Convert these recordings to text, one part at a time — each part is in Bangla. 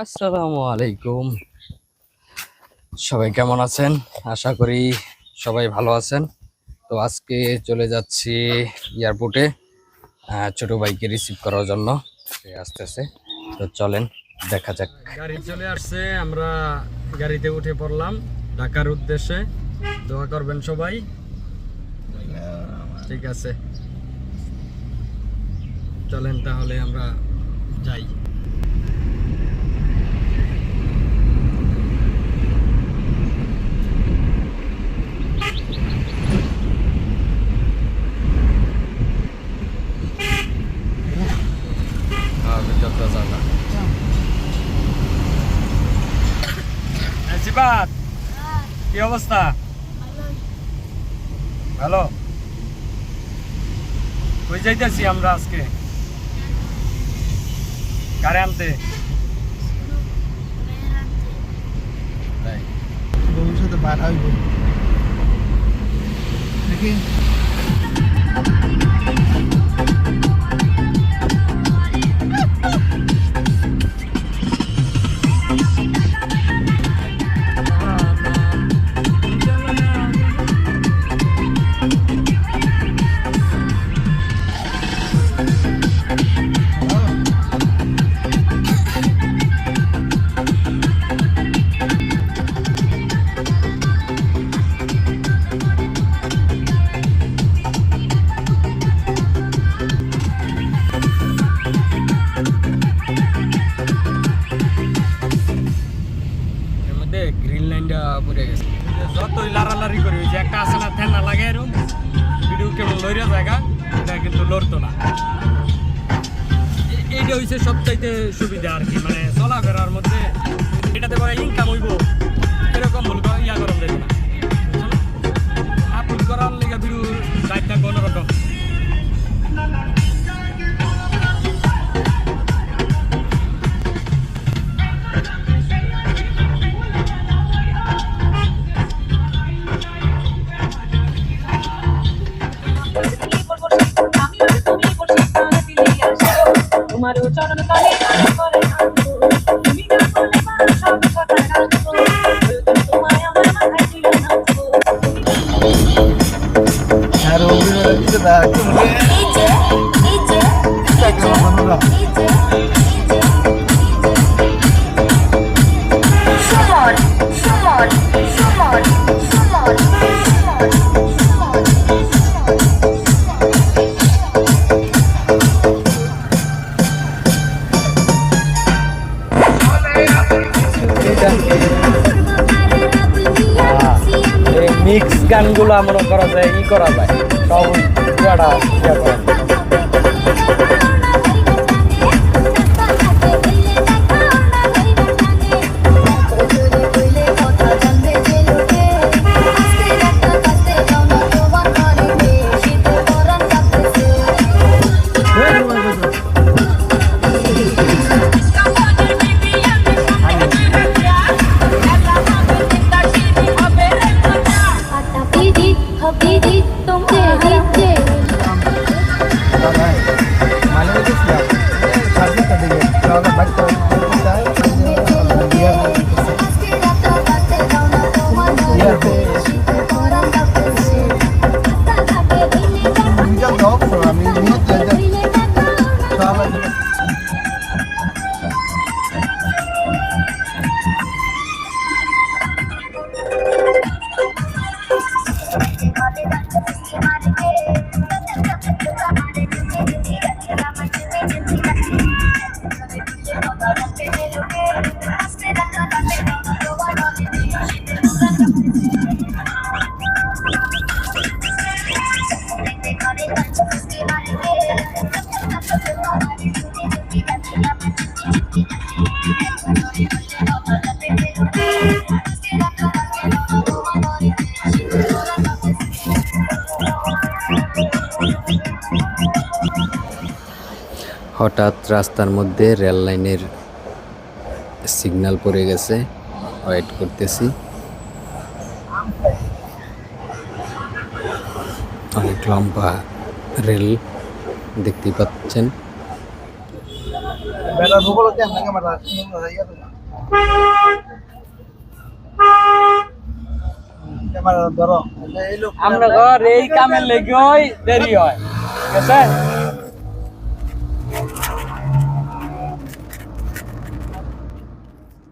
আসসালামু আলাইকুম। সবাই কেমন আছেন? আশা করি সবাই ভালো আছেন। তো আজকে চলে যাচ্ছি এয়ারপোর্টে ছোট ভাইকে রিসিভ করার জন্য। আসতেছে। তো চলেন, দেখা যাক। গাড়ি চলে আসছে, আমরা গাড়িতে উঠে পড়লাম ঢাকার উদ্দেশ্যে। দোয়া করবেন সবাই। ঠিক আছে। চলেন তাহলে আমরা যাই হ্যাঁ ভিতরটা যাবা সিবাত কি অবস্থা? ভালো। কই যাইতেছি আমরা আজকে? কারে আনতে? ভবিষ্যতে বার হইব। দেখি। মধ্যে গ্রিন লাইনটা পড়ে গেছে। যতই লাড়ালাড়ি করি যে একটা আছে না ফ্যান না লাগে এরকম ভিডিও কেমন লইরা জায়গা, এটা কিন্তু লড়তো না। এইটা হচ্ছে সবচাইতে সুবিধা আর কি মানে চলাফেরার মধ্যে। এটাতে পরে ইনকাম হইব। এরকম ভুল ইয়া করা যাবে না। আপলোড করার লেগে ভিডিও লাইট থাকব Aduh, 领导 এই মিক্স গানগুলো মনে করা যায় ই করা যায়। সব ইয়ে করা হঠাৎ রাস্তার মধ্যে রেল লাইনের সিগন্যাল পড়ে গেছে। ওয়েট করতেছি। অনেক লম্বা রেল দেখতে পাচ্ছেন। আমরা ঘর এই কামের লেগে দেরি হয়। ঠিক আছে?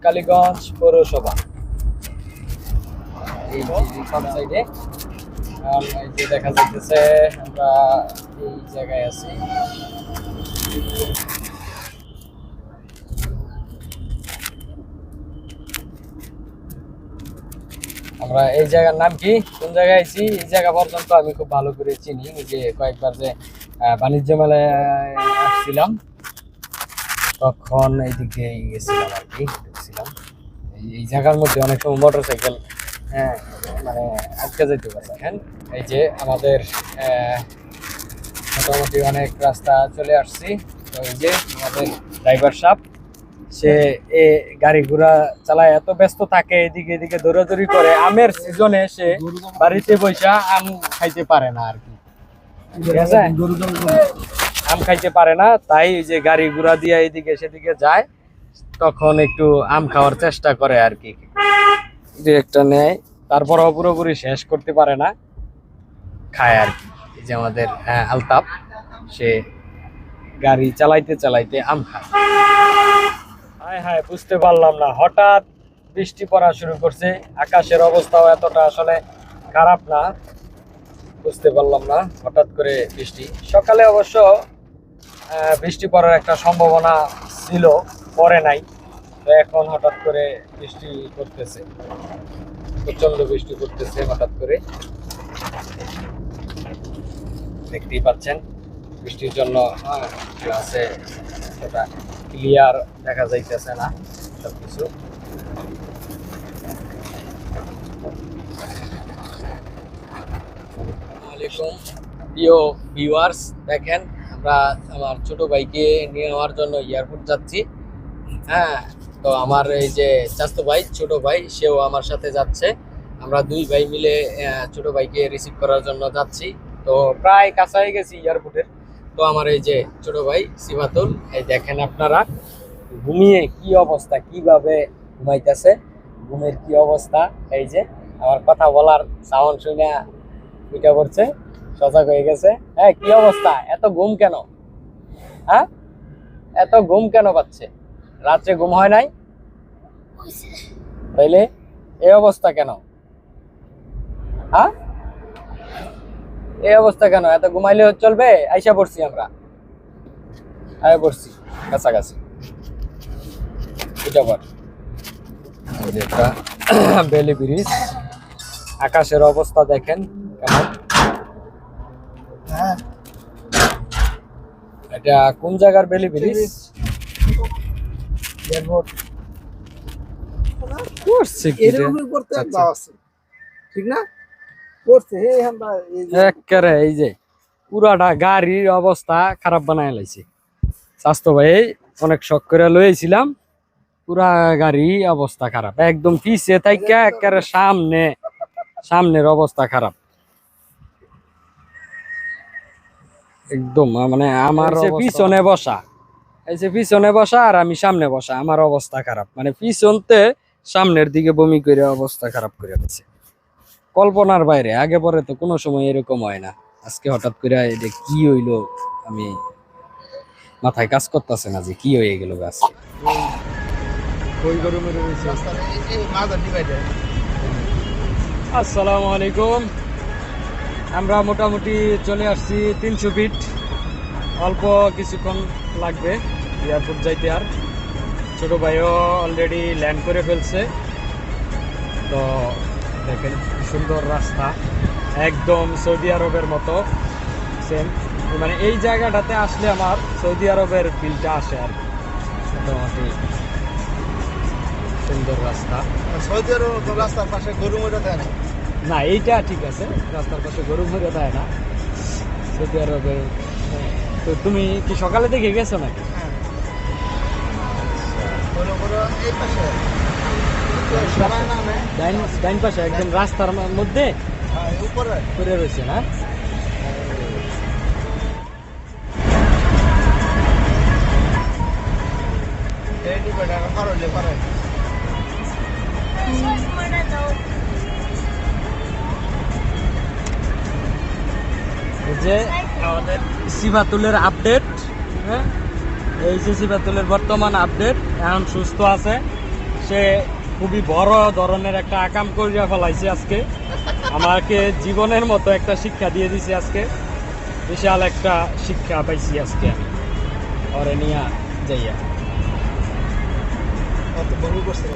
কালীগঞ্জ পৌরসভা। দেখা যাইতেছে, আমরা এই জায়গায় আছি। আমরা এই জায়গার নাম কি? কোন জায়গায় আছি এই জায়গা পর্যন্ত আমি খুব ভালো করে চিনি। যে কয়েকবার যে বাণিজ্য মেলায় আসছিলাম, তখন এইদিকে গেছিলাম আর কি। এই- জায়গার মধ্যে অনেক সময় মোটর সাইকেল হ্যাঁ মানে আটকে যেতে পারে। হ্যাঁ এই যে আমাদের মোটামুটি অনেক রাস্তা চলে আসছি। তো এই যে আমাদের ড্রাইভার সাহেব, সে এ গাড়ি ঘোড়া চালায়, এত ব্যস্ত থাকে, এদিকে এদিকে দৌড়াদৌড়ি করে। আমের সিজনে সে বাড়িতে বৈশা আম খাইতে পারে না আর কি। ঠিক আছে? আম খাইতে পারে না, তাই যে গাড়ি ঘোড়া দিয়ে এদিকে সেদিকে যায়। তখন একটু আম খাওয়ার চেষ্টা করে আর কি। যে একটা নেয় তারপরও পুরোপুরি শেষ করতে পারে না। খায় আর কি। যে আমাদের আহ, আলতাপ সে গাড়ি চালাইতে চালাইতে আম খায়। হায় হায় বুঝতে পারলাম না। হঠাৎ বৃষ্টি পড়া শুরু করছে। আকাশের অবস্থাও এতটা আসলে খারাপ না। বুঝতে পারলাম না হঠাৎ করে বৃষ্টি। সকালে অবশ্য বৃষ্টি পড়ার একটা সম্ভাবনা ছিল। পরে নাই। এখন হঠাৎ করে বৃষ্টি করতেছে প্রচণ্ড বৃষ্টি করতেছে হঠাৎ করে। দেখতেই পাচ্ছেন, বৃষ্টির জন্য আছে সেটা ক্লিয়ার দেখা যাইতেছে না সবকিছু। আলাইকুম প্রিয় ভিউয়ার্স দেখেন, আমরা আমার ছোট ভাইকে নিয়ে নেওয়ার জন্য এয়ারপোর্ট যাচ্ছি। হ্যাঁ তো আমার এই যে চাস্তো ভাই, ছোট ভাই, সেও আমার সাথে যাচ্ছে। আমরা দুই ভাই মিলে ছোট ভাইকে রিসিভ করার জন্য যাচ্ছি। তো প্রায় কাছাই গেছি এয়ারপোর্টের তো আমার এই যে ছোট ভাই, সিফাতুল, এই দেখেন আপনারা, ঘুমিয়ে কি অবস্থা, কীভাবে ঘুমাইতেছে, ঘুমের কি অবস্থা, এই যে আমার কথা বলার সাউন্ড শুনে উঠে পড়ছে, সজাগ হয়ে গেছে। হ্যাঁ কি অবস্থা? এত ঘুম কেন? হ্যাঁ? এত ঘুম কেন পাচ্ছে? রাত্রে ঘুম হয় নাই? তাইলে এই অবস্থা কেন? হ্যাঁ? এই অবস্থা কেন? এত ঘুমাইলে চলবে? আইসা পড়ছি আমরা। আয় পড়ছি কাছাকাছি। এটা পর একটা বেলি ব্রিজ আকাশের অবস্থা দেখেন কেমন? হ্যাঁ। এটা কোন জায়গার বেলি ব্রিজ করছে কি করতে আচ্ছা। আছে। ঠিক না? করছে হে আমরা এই এই যে পুরাটা গাড়ির অবস্থা খারাপ বানায় লাইছে। স্বাস্থ্য ভাই অনেক শখ করে লইছিলাম। পুরা গাড়ি অবস্থা খারাপ। একদম পিছে থাইকা একেবারে সামনে সামনের অবস্থা খারাপ। একদম মানে আমার পিছনে বসা। এই যে পিছনে বসা আর আমি সামনে বসা আমার অবস্থা খারাপ। মানে পিছনতে সামনের দিকে বমি করে অবস্থা খারাপ করে দিচ্ছে কল্পনার বাইরে আগে পরে তো কোনো সময় এরকম হয় না। আজকে হঠাৎ করে এটা কি হইল আমি মাথায় কাজ করতেছে না যে কি হয়ে গেল আজকে। আসসালামু আলাইকুম। আমরা মোটামুটি চলে আসছি তিনশো ফিট। অল্প কিছুক্ষণ লাগবে। এয়ারপোর্ট যাইতে আর। ছোট ভাইও অলরেডি ল্যান্ড করে ফেলছে। তো দেখেন সুন্দর রাস্তা। একদম সৌদি আরবের মতো। সেম মানে এই জায়গাটাতে আসলে আমার সৌদি আরবের ফিলটা আসে আর মোটামুটি সুন্দর রাস্তা। সৌদি আরব রাস্তার পাশে গরু মেরে দেয় না। না এইটা ঠিক আছে। রাস্তার পাশে গরু ভরে দেয় না। সৌদি আরবের তো তুমি কি সকালে দেখে গেছো নাকি? ডাইন পাশে একদম রাস্তার মধ্যে হ্যাঁ পড়ে রয়েছে না? করলে যে আমাদের সিবাতুলের আপডেট হ্যাঁ? এই যে সিবাতুলের বর্তমান আপডেট, এখন সুস্থ আছে। সে খুবই বড় ধরনের একটা আকাম করিয়া ফেলাইছে আজকে। আমাকে জীবনের মতো একটা শিক্ষা দিয়ে দিছে আজকে। বিশাল একটা শিক্ষা পাইছি আজকে আমি। নিয়া যাইয়া। বড় করছে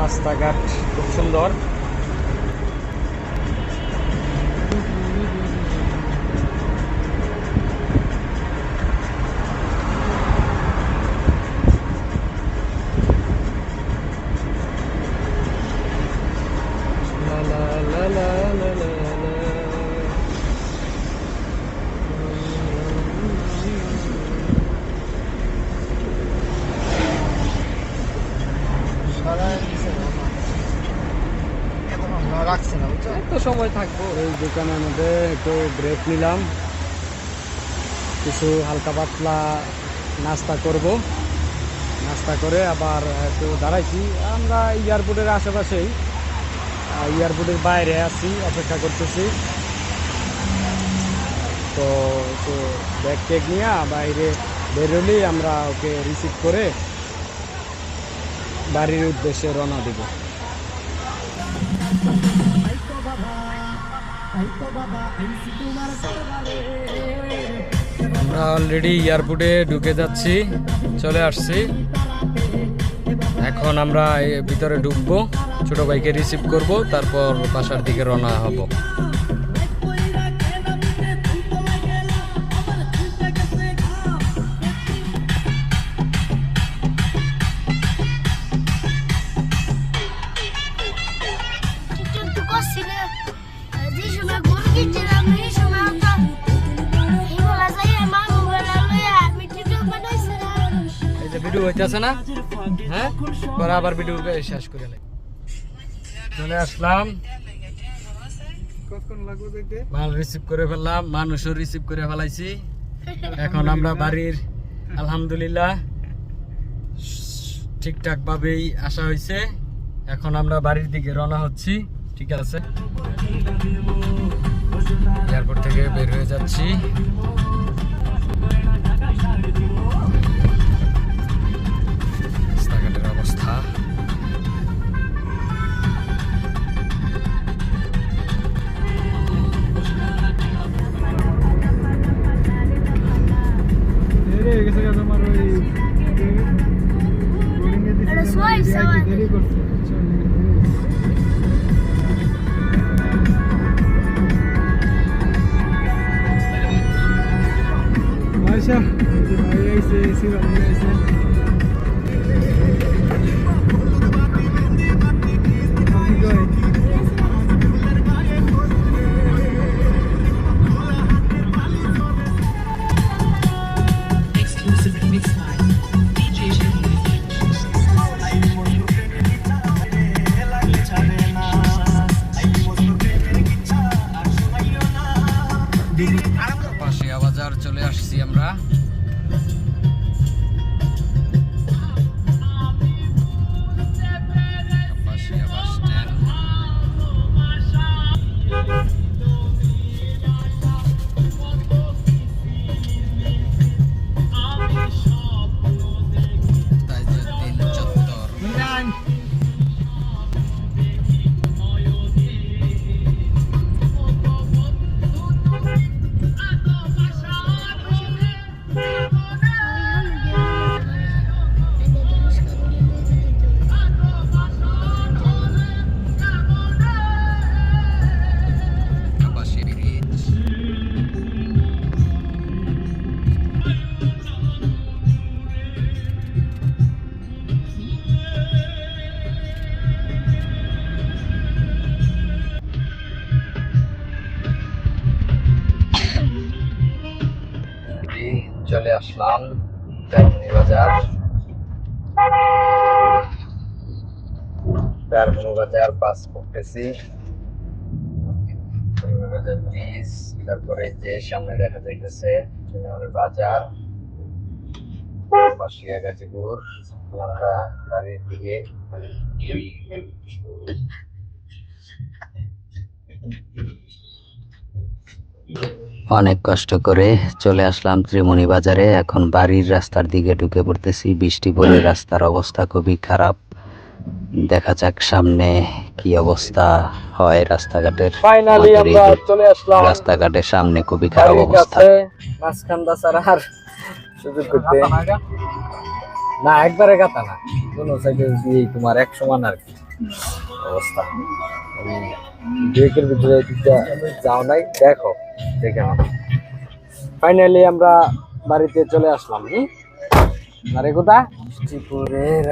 রাস্তাঘাট খুব সুন্দর। সময় থাকব। এই দোকানের মধ্যে একটু ব্রেক নিলাম। কিছু হালকা পাতলা নাস্তা করব। নাস্তা করে আবার একটু দাঁড়াইছি। আমরা এয়ারপোর্টের আশেপাশেই এয়ারপোর্টের বাইরে আছি, অপেক্ষা করতেছি। তো একটু ব্যাগ টেক নিয়ে বাইরে বেরোলেই আমরা ওকে রিসিভ করে বাড়ির উদ্দেশ্যে রওনা দেবো। আমরা অলরেডি এয়ারপোর্টে ঢুকে যাচ্ছি, চলে আসছি। এখন আমরা ভিতরে ঢুকবো, ছোট বাইকে রিসিভ করব, তারপর বাসার দিকে রওনা হব। না? হ্যাঁ? পরে আবার ভিডিও শেষ করে চলে আসলাম। মাল রিসিভ করে ফেললাম মানুষও রিসিভ করে ফেলাইছি। এখন আমরা বাড়ির আলহামদুলিল্লাহ ঠিকঠাক ভাবেই আসা হয়েছে। এখন আমরা বাড়ির দিকে রওনা হচ্ছি ঠিক আছে? এয়ারপোর্ট থেকে বের হয়ে যাচ্ছি। দেরি হয়ে গেছে গা তোমার ওই বোর্ডিং এ দিছি তেমনি বাজার পাস করতেছি। ব্রিজ তারপরে যে সামনে দেখা যাইতেছে বাজার। বাসিয়া গাজীপুর আমরা বাড়ির দিকে অনেক কষ্ট করে চলে আসলাম ত্রিমণি বাজারে এখন বাড়ির রাস্তার দিকে ঢুকে পড়তেছি। বৃষ্টি পড়ে রাস্তার অবস্থা খুবই খারাপ। দেখা যাক সামনে কি অবস্থা হয় রাস্তাঘাটের ফাইনালি আমরা চলে আসলাম রাস্তাঘাটের সামনে খুবই খারাপ অবস্থা। কাছে মাঝখান আর সুযোগ করতে। না একবারে গাতা না। কোনো সাইডে দিয়ে তোমার এক সমান আর কি। অবস্থা। ব্রেকের ভিতরে যাও নাই। দেখো, দেখে নাও। ফাইনালি আমরা বাড়িতে চলে আসলাম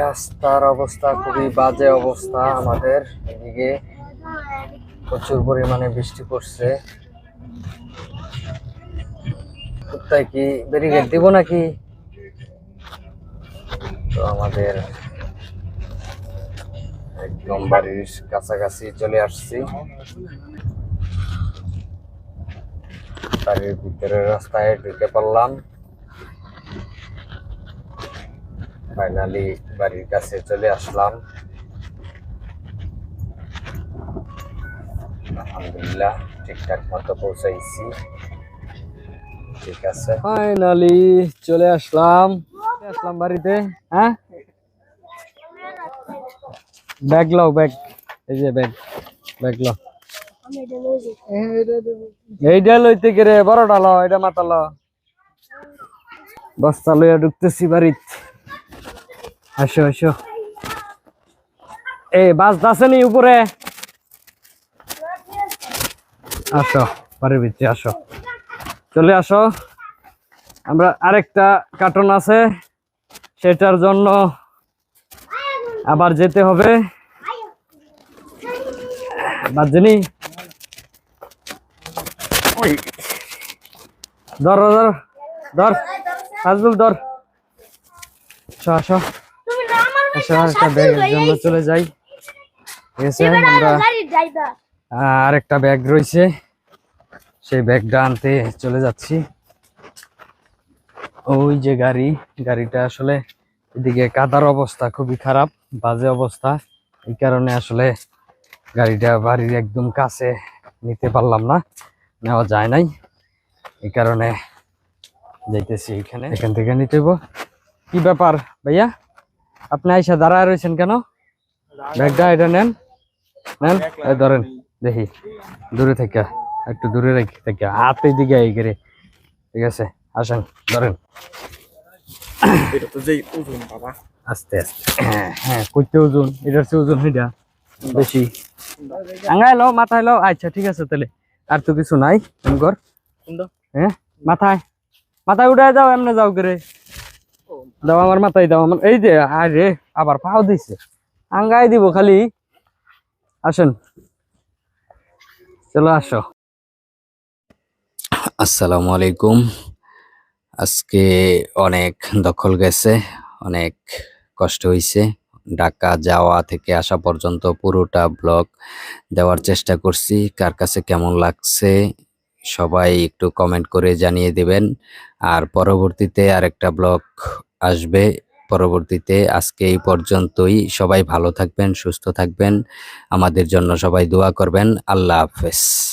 রাস্তার অবস্থা খুবই বাজে অবস্থা আমাদের। এদিকে প্রচুর পরিমাণে বৃষ্টি পড়ছে। কোথায় কি ব্যারিকেড দিব নাকি? তো আমাদের একদম বাড়ির কাছাকাছি চলে আসছি। বাড়ির ভিতরের রাস্তায় ঢুকে পড়লাম। ফাইনালি বাড়ির কাছে চলে আসলাম। আলহামদুলিল্লাহ ঠিকঠাক মতো পৌঁছাইছি। ঠিক আছে। ফাইনালি চলে আসলাম। আসলাম বাড়িতে হ্যাঁ? ব্যাগ লও, ব্যাগ। এই যে ব্যাগ ব্যাগ লও। এইটা লইতে গেলে বড়টা ল এটা মাথা ল বস্তা লইয়া ঢুকতেছি বাড়িত। আসো আসো। এ বাস দাসেনি উপরে? আসো, বাড়ির ভিতরে আসো। চলে আসো। আমরা আরেকটা কার্টন আছে, সেটার জন্য আবার যেতে হবে। বাজনি ধর ধর ধর। সাজবুল ধর। আরেকটা ব্যাগের জন্য চলে যাই। আমরা গাড়ি আর একটা ব্যাগ রয়েছে সেই ব্যাগটা আনতে চলে যাচ্ছি। ওই যে গাড়ি গাড়িটা আসলে এদিকে কাদার অবস্থা খুবই খারাপ। বাজে অবস্থা। এই কারণে আসলে গাড়িটা বাড়ির একদম কাছে নিতে পারলাম না নেওয়া যায় নাই। এই কারণে যাইতেছি এখানে। এখান থেকে নিতে কি ব্যাপার ভাইয়া? আপনি আইসা দাঁড়ায় রয়েছেন কেন? ব্যাগটা এটা নেন। নেন ধরেন দেখি দূরে থেকে একটু দূরে রেখে থেকে হাতের দিকে এই করে। ঠিক আছে আসেন ধরেন। আস্তে আস্তে। হ্যাঁ হ্যাঁ করতে ওজন এটার চেয়ে ওজন এটা বেশি। আঙ্গাই লো মাথায় লো আচ্ছা ঠিক আছে তাহলে। আর তো কিছু নাই কর হ্যাঁ মাথায়। মাথায় উঠে যাও এমনি যাও করে। দাও আমার মাথায় দাও আমার এই যে আরে আবার পাও দিছে। আঙ্গাই দিব খালি। আসেন। চলো আসো। আসসালামু আলাইকুম। আজকে অনেক দখল গেছে অনেক কষ্ট হয়েছে ঢাকা যাওয়া থেকে আসা পর্যন্ত পুরোটা ব্লগ দেওয়ার চেষ্টা করছি। কার কাছে কেমন লাগছে সবাই একটু কমেন্ট করে জানিয়ে দেবেন। আর পরবর্তীতে আরেকটা ব্লগ আসবে। পরবর্তীতে আজকে এই পর্যন্তই। সবাই ভালো থাকবেন, সুস্থ থাকবেন। আমাদের জন্য সবাই দোয়া করবেন। আল্লাহ হাফেজ।